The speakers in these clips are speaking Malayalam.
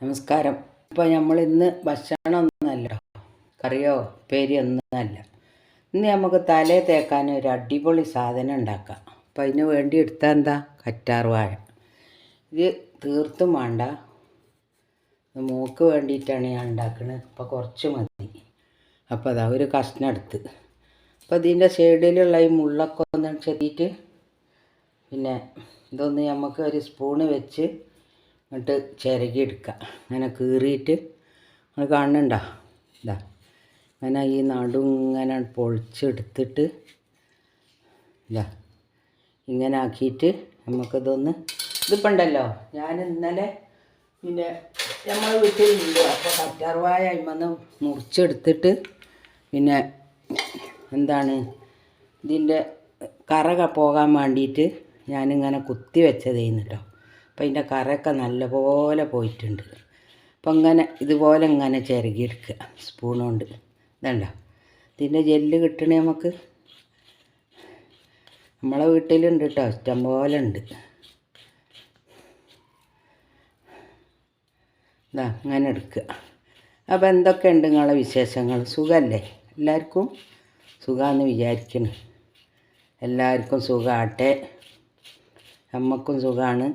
നമസ്കാരം. ഇപ്പോൾ നമ്മൾ ഇന്ന് ഭക്ഷണം ഒന്നല്ല കറിയോ പേരി ഒന്നല്ല ഇന്ന് നമുക്ക് തലേ തേക്കാൻ ഒരു അടിപൊളി സാധനം ഉണ്ടാക്കാം. അപ്പം അതിന് വേണ്ടി എടുത്താൽ എന്താ? കറ്റാർ വാഴ. ഇത് തീർത്തും വേണ്ട. മൂക്ക് വേണ്ടിയിട്ടാണ് ഞാൻ ഉണ്ടാക്കുന്നത് അപ്പോൾ കുറച്ച് മതി. അപ്പോൾ അതാ ഒരു കഷ്ണം എടുത്ത്. അപ്പോൾ ഇതിന്റെ സൈഡിലുള്ള ഈ മുള്ളൊക്കെ ഒന്ന് ചെത്തിയിട്ട് പിന്നെ ഇതൊന്ന് നമുക്ക് ഒരു സ്പൂണ് വെച്ച് എന്നിട്ട് ചിരകി എടുക്കുക അങ്ങനെ കീറിയിട്ട് നമ്മൾ കാണുന്നുണ്ടോ? ഇതാ. അങ്ങനെ ഈ നടു ഇങ്ങനെ പൊളിച്ചെടുത്തിട്ട് ഇതാ. ഇങ്ങനെ ആക്കിയിട്ട് നമുക്കിതൊന്ന് ഇതിപ്പോൾ ഉണ്ടല്ലോ. ഞാൻ ഇന്നലെ പിന്നെ നമ്മൾ വീട്ടിലുണ്ട് അപ്പോൾ കറ്റാർവായ അയിമന്ന് മുറിച്ചെടുത്തിട്ട് പിന്നെ എന്താണ് ഇതിന്റെ കറക പോകാൻ വേണ്ടിയിട്ട് ഞാനിങ്ങനെ കുത്തി വെച്ചതേന്ന് കേട്ടോ അപ്പം അതിന്റെ കറയൊക്കെ നല്ലപോലെ പോയിട്ടുണ്ട്. അപ്പം ഇങ്ങനെ ഇതുപോലെ ഇങ്ങനെ ചിരകിയെടുക്കുക സ്പൂൺ കൊണ്ട് ഇതണ്ട? ഇതിന്റെ ജെല്ല് കിട്ടണേ നമുക്ക്? നമ്മളെ വീട്ടിലുണ്ട് കേട്ടോ ഇഷ്ടം പോലെ ഉണ്ട് ഇതാ അങ്ങനെ എടുക്കുക അപ്പോൾ എന്തൊക്കെയുണ്ട് നിങ്ങളെ വിശേഷങ്ങൾ? സുഖമല്ലേ എല്ലാവർക്കും സുഖമാണെന്ന് വിചാരിക്കണം. എല്ലാവർക്കും സുഖമാട്ടെ നമുക്കും സുഖമാണ്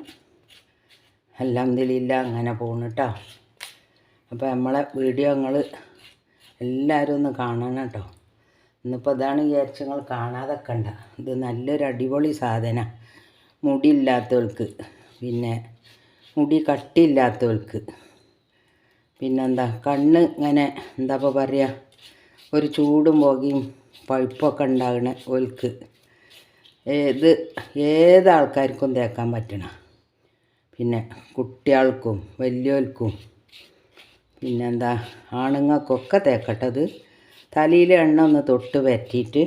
അലഹമില്ല അങ്ങനെ പോകണം കേട്ടോ അപ്പോൾ നമ്മളെ വീഡിയോ നിങ്ങൾ എല്ലാവരും ഒന്ന് കാണണം കേട്ടോ ഇന്നിപ്പോൾ ഇതാണ് വിചാരിച്ച് നിങ്ങൾ കാണാതെ കണ്ട ഇത് നല്ലൊരു അടിപൊളി സാധന. മുടിയില്ലാത്തവൾക്ക് പിന്നെ മുടി കട്ടിയില്ലാത്തവൾക്ക് പിന്നെന്താ കണ്ണ് ഇങ്ങനെ എന്താ ഇപ്പോൾ പറയുക ഒരു ചൂടും പോകിയും പഴുപ്പൊക്കെ ഉണ്ടാകണ ഓൽക്ക്. ഏത് ഏത് ആൾക്കാർക്കും തേക്കാൻ പറ്റണ. പിന്നെ കുട്ടികൾക്കും വലിയവർക്കും പിന്നെന്താ ആണുങ്ങൾക്കൊക്കെ തേക്കട്ടത് തലയിൽ എണ്ണ ഒന്ന് തൊട്ട് പറ്റിയിട്ട്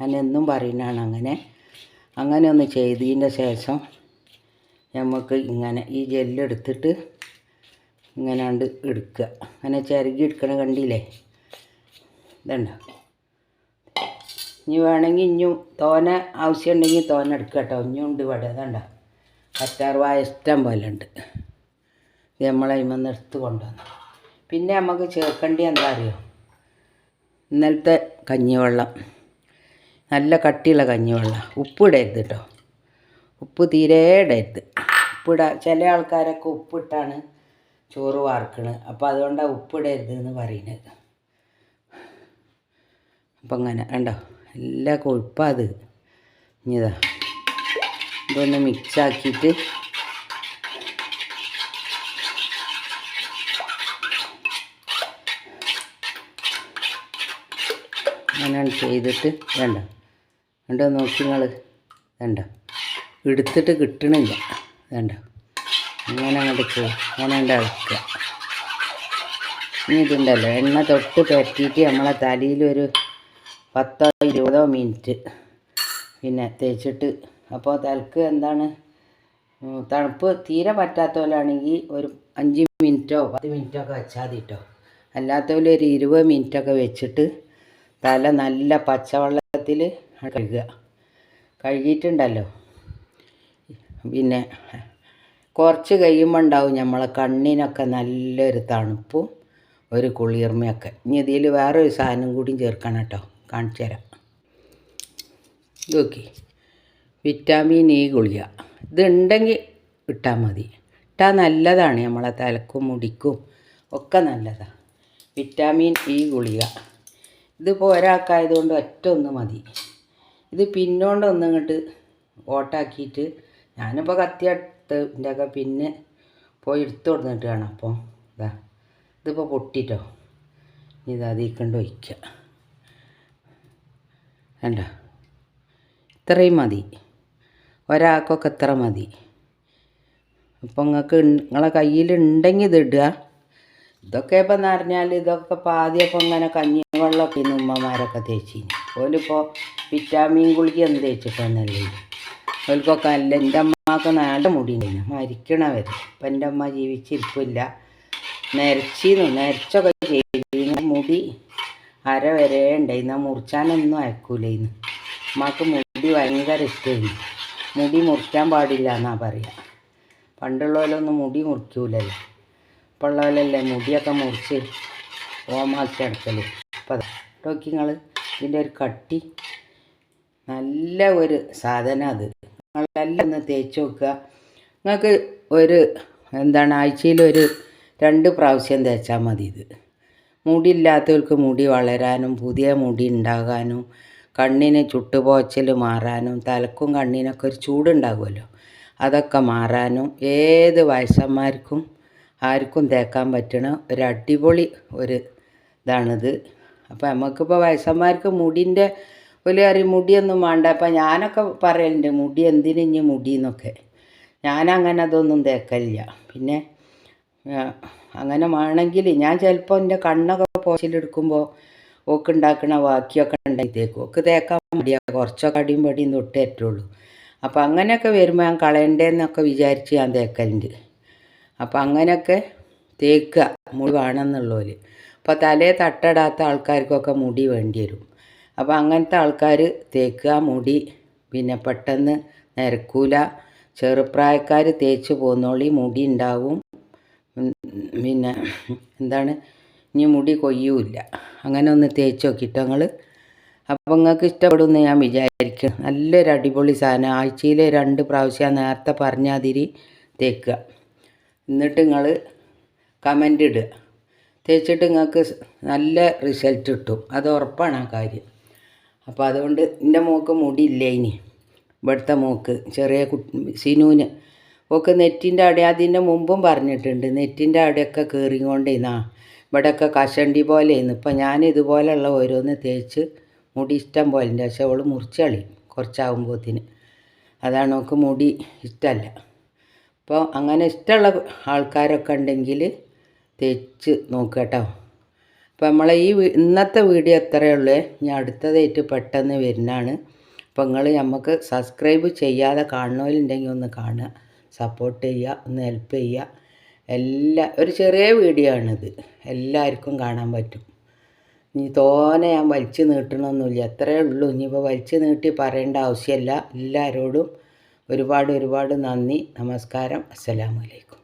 ഞാൻ എന്നും പറയുന്നതാണ് അങ്ങനെ. അങ്ങനെ ഒന്ന് ചെയ്തതിന്റെ ശേഷം നമുക്ക് ഇങ്ങനെ ഈ ജെല്ലെടുത്തിട്ട് ഇങ്ങനെ കണ്ട് എടുക്കുക. അങ്ങനെ ചിരകി എടുക്കണ കണ്ടില്ലേ? ഇതുണ്ട? ഇനി വേണമെങ്കിൽ ഇഞ്ഞും തോന ആവശ്യമുണ്ടെങ്കിൽ തോന എടുക്കുക കേട്ടോ ഇഞ്ഞും ഉണ്ട് ഇവിടെ. ഇതണ്ട? കറ്റാർവായ ഇഷ്ടം പോലെ ഉണ്ട് ഇത് നമ്മളെ എടുത്ത് കൊണ്ടുവന്നു. പിന്നെ നമുക്ക് ചേർക്കേണ്ടി എന്താ അറിയോ? ഇന്നലത്തെ കഞ്ഞിവെള്ളം. നല്ല കട്ടിയുള്ള കഞ്ഞിവെള്ളം. ഉപ്പ് ഇടരുത് കേട്ടോ ഉപ്പ് തീരെ ഇടരുത്. ഉപ്പിട ചില ആൾക്കാരൊക്കെ ഉപ്പിട്ടാണ് ചോറ് വാർക്കണത് അപ്പോൾ അതുകൊണ്ടാണ് ഉപ്പിടരുത് എന്ന് പറയുന്നത്. അപ്പം അങ്ങനെ കണ്ടോ? എല്ലാ കൊഴുപ്പാത് ഇനിതാ ഇതൊന്ന് മിക്സാക്കിയിട്ട് അങ്ങനെ ചെയ്തിട്ട് വേണ്ട. വേണ്ട നോക്കി നിങ്ങൾ വേണ്ട. എടുത്തിട്ട് കിട്ടണില്ല. വേണ്ട. അങ്ങനെ അങ്ങോട്ട് ചെയ്യും അങ്ങനെ ഇളക്കുക ഇനി ഇതുണ്ടല്ലോ. എണ്ണ തൊട്ട് പറ്റിയിട്ട് നമ്മളെ തലയിൽ ഒരു പത്തോ ഇരുപതോ മിനിറ്റ് പിന്നെ തേച്ചിട്ട് അപ്പോൾ തലക്ക് എന്താണ്? തണുപ്പ് തീരെ പറ്റാത്തവരാണെങ്കിൽ ഒരു അഞ്ച് മിനിറ്റോ പത്ത് മിനിറ്റോ ഒക്കെ വെച്ചാൽ മതി കേട്ടോ അല്ലാത്തവർ ഒരു ഇരുപത് മിനിറ്റൊക്കെ വെച്ചിട്ട് തല നല്ല പച്ചവെള്ളത്തിൽ കഴുകുക. കഴുകിയിട്ടുണ്ടല്ലോ. പിന്നെ കുറച്ച് കഴിയുമ്പോൾ ഉണ്ടാവും നമ്മളെ കണ്ണിനൊക്കെ നല്ലൊരു തണുപ്പും ഒരു കുളിർമയൊക്കെ. ഇനി ഇതിൽ വേറൊരു സാധനം കൂടിയും ചേർക്കണം കേട്ടോ കാണിച്ചു തരാം നോക്കി. വിറ്റാമിൻ ഇ ഗുളിക. ഇതുണ്ടെങ്കിൽ ഇട്ടാൽ മതി. ഇട്ടാൽ നല്ലതാണ് നമ്മളെ തലക്കും മുടിക്കും ഒക്കെ നല്ലതാണ് വിറ്റാമിൻ ഇ ഗുളിക. ഇതിപ്പോൾ ഒരാൾക്കായതുകൊണ്ട് ഒറ്റ ഒന്ന് മതി. ഇത് പിന്നോണ്ട് ഒന്നിങ്ങോട്ട് ഓട്ടാക്കിയിട്ട് ഞാനിപ്പോൾ കത്തിയെടുത്ത് എന്റെ ഒക്കെ പിന്നെ പോയി എടുത്തു കൊടുത്തിട്ട് വേണം അപ്പോൾ ഇതാ ഇതിപ്പോൾ പൊട്ടിട്ടോ. ഇനി ഇത് അതിക്കണ്ട് കൊണ്ട് ഒഴിക്കുക വേണ്ട ഇത്രയും മതി. ഒരാൾക്കൊക്കെ ഇത്ര മതി. അപ്പോൾ നിങ്ങൾക്ക് നിങ്ങളെ കയ്യിലുണ്ടെങ്കിൽ ഇതിടുക ഇതൊക്കെ ഇപ്പം എന്ന് പറഞ്ഞാൽ ഇതൊക്കെ ഇപ്പം ആദ്യം ഇപ്പം ഇങ്ങനെ കഞ്ഞിവെള്ളമൊക്കെ ഇന്ന് ഉമ്മമാരൊക്കെ തേച്ചിന്. ഓലിപ്പോൾ വിറ്റാമിൻ ഗുളിക എന്ത് തേച്ചിട്ടൊന്നല്ലേ ഓൽക്കൊക്കെ അല്ല എന്റെ അമ്മയ്ക്ക് നാട് മുടിയില്ല മരിക്കണവർ ഇപ്പം എന്റെ അമ്മ ജീവിച്ചിരിപ്പില്ല. നരച്ചിന്നു. നരച്ചൊക്കെ ചെയ്തിരുന്നു. മുടി അര വരെ ഉണ്ടായിരുന്നു മുറിച്ചാനൊന്നും അയക്കൂലേന്ന് അമ്മയ്ക്ക് മുടി ഭയങ്കര ഇഷ്ടമായിരുന്നു മുടി മുറിക്കാൻ പാടില്ല എന്നാ പറയുക പണ്ടുള്ളവരൊന്നും മുടി മുറിക്കൂലല്ലോ. ഇപ്പോൾ ഉള്ളവരല്ലേ മുടിയൊക്കെ മുറിച്ച് ഓമാക്കി അടക്കൽ അപ്പം നോക്കി നിങ്ങൾ ഇതിന്റെ ഒരു കട്ടി. നല്ല ഒരു സാധനം അത്. നിങ്ങളെല്ലാം ഒന്ന് തേച്ച് നോക്കുക. നിങ്ങൾക്ക് ഒരു എന്താണ് ആഴ്ചയിൽ ഒരു രണ്ട് പ്രാവശ്യം തേച്ചാൽ മതി ഇത്. മുടി ഇല്ലാത്തവർക്ക് മുടി വളരാനും പുതിയ മുടി ഉണ്ടാകാനും കണ്ണിന് ചുട്ടുപോച്ചൽ മാറാനും തലക്കും കണ്ണിനൊക്കെ ഒരു ചൂടുണ്ടാകുമല്ലോ. അതൊക്കെ മാറാനും ഏത് വയസ്സന്മാർക്കും ആർക്കും തേക്കാൻ പറ്റണ ഒരു അടിപൊളി ഒരു ഇതാണിത്. അപ്പോൾ നമുക്കിപ്പോൾ വയസ്സന്മാർക്ക് മുടിന്റെ അറിയും മുടിയൊന്നും വേണ്ട അപ്പം ഞാനൊക്കെ പറയലുണ്ട് മുടി എന്തിനു ഇനി മുടി എന്നൊക്കെ ഞാനങ്ങനെ അതൊന്നും തേക്കലില്ല. പിന്നെ അങ്ങനെ വേണമെങ്കിൽ ഞാൻ ചിലപ്പോൾ എന്റെ കണ്ണൊക്കെ പോച്ചിലെടുക്കുമ്പോൾ ഓക്ക് ഉണ്ടാക്കണ വാക്കിയൊക്കെ ഉണ്ടായി തേക്കും ഓക്ക് തേക്കാൻ മടിയാ. കുറച്ചൊക്കെ അടിയും പടിയും തൊട്ടേ പറ്റുള്ളൂ അപ്പോൾ അങ്ങനെയൊക്കെ വരുമ്പോൾ ഞാൻ കളയണ്ടേന്നൊക്കെ വിചാരിച്ച് ഞാൻ തേക്കലുണ്ട്. അപ്പോൾ അങ്ങനെയൊക്കെ തേക്കുക മുടി വേണമെന്നുള്ളവർ അപ്പോൾ തലേ തട്ടടാത്ത ആൾക്കാർക്കൊക്കെ മുടി വേണ്ടി വരും. അപ്പോൾ അങ്ങനത്തെ ആൾക്കാർ തേക്കുക മുടി പിന്നെ പെട്ടെന്ന് നിരക്കൂല. ചെറുപ്രായക്കാർ തേച്ച് പോകുന്നോളി മുടി ഉണ്ടാവും. പിന്നെ എന്താണ് ഇനി മുടി കൊയ്യൂല്ല. അങ്ങനെ ഒന്ന് തേച്ച് നോക്കിയിട്ട് നിങ്ങൾ അപ്പോൾ നിങ്ങൾക്ക് ഇഷ്ടപ്പെടുമെന്ന് ഞാൻ വിചാരിക്കും. നല്ലൊരു അടിപൊളി സാധനം. ആഴ്ചയിൽ രണ്ട് പ്രാവശ്യം നേരത്തെ പറഞ്ഞാതിരി തേക്കുക. എന്നിട്ട് നിങ്ങൾ കമന്റ് ഇടുക. തേച്ചിട്ട് നിങ്ങൾക്ക് നല്ല റിസൾട്ട് കിട്ടും. അത് ഉറപ്പാണ് ആ കാര്യം. അപ്പോൾ അതുകൊണ്ട് എന്റെ മോക്ക് മുടിയില്ല ഇനി? ഇവിടുത്തെ മോക്ക് ചെറിയ കുട്ടി സിനുവിന്. ഒക്കെ നെറ്റിന്റെ അവിടെ അതിന്റെ മുമ്പും പറഞ്ഞിട്ടുണ്ട്. നെറ്റിന്റെ അവിടെയൊക്കെ കയറിക്കൊണ്ടേന്നാ ഇവിടെയൊക്കെ കഷണ്ടി ഇന്ന് ഇപ്പം ഞാൻ ഇതുപോലെയുള്ള ഓരോന്ന് തേച്ച് മുടി ഇഷ്ടം പോലെ ഉണ്ട്. പക്ഷെ അവൾ മുറിച്ചളി കുറച്ചാകുമ്പോത്തിന് അതാണ് നമുക്ക് മുടി ഇഷ്ടമല്ല. അപ്പോൾ അങ്ങനെ ഇഷ്ടമുള്ള ആൾക്കാരൊക്കെ ഉണ്ടെങ്കിൽ തേച്ച് നോക്കുക കേട്ടോ. അപ്പോൾ നമ്മളെ ഈ ഇന്നത്തെ വീഡിയോ എത്രയേ ഉള്ളൂ. ഇനി അടുത്തതായിട്ട് പെട്ടെന്ന് വരുന്നതാണ്. അപ്പോൾ നിങ്ങൾ നമുക്ക് സബ്സ്ക്രൈബ് ചെയ്യാതെ കാണുന്നവരുണ്ടെങ്കിൽ ഒന്ന് കാണുക. സപ്പോർട്ട് ചെയ്യുക ഒന്ന് ഹെൽപ്പ് ചെയ്യുക. എല്ലാ ഒരു ചെറിയ വീഡിയോ ആണിത്. എല്ലാവർക്കും കാണാൻ പറ്റും. ഇനി തോനെ ഞാൻ വലിച്ചു നീട്ടണമൊന്നുമില്ല അത്രയേ ഉള്ളൂ. ഇനിയിപ്പോൾ വലിച്ചു നീട്ടി പറയേണ്ട ആവശ്യമില്ല. എല്ലാവരോടും ഒരുപാട് ഒരുപാട് നന്ദി. നമസ്കാരം. അസ്സലാമു അലൈക്കും.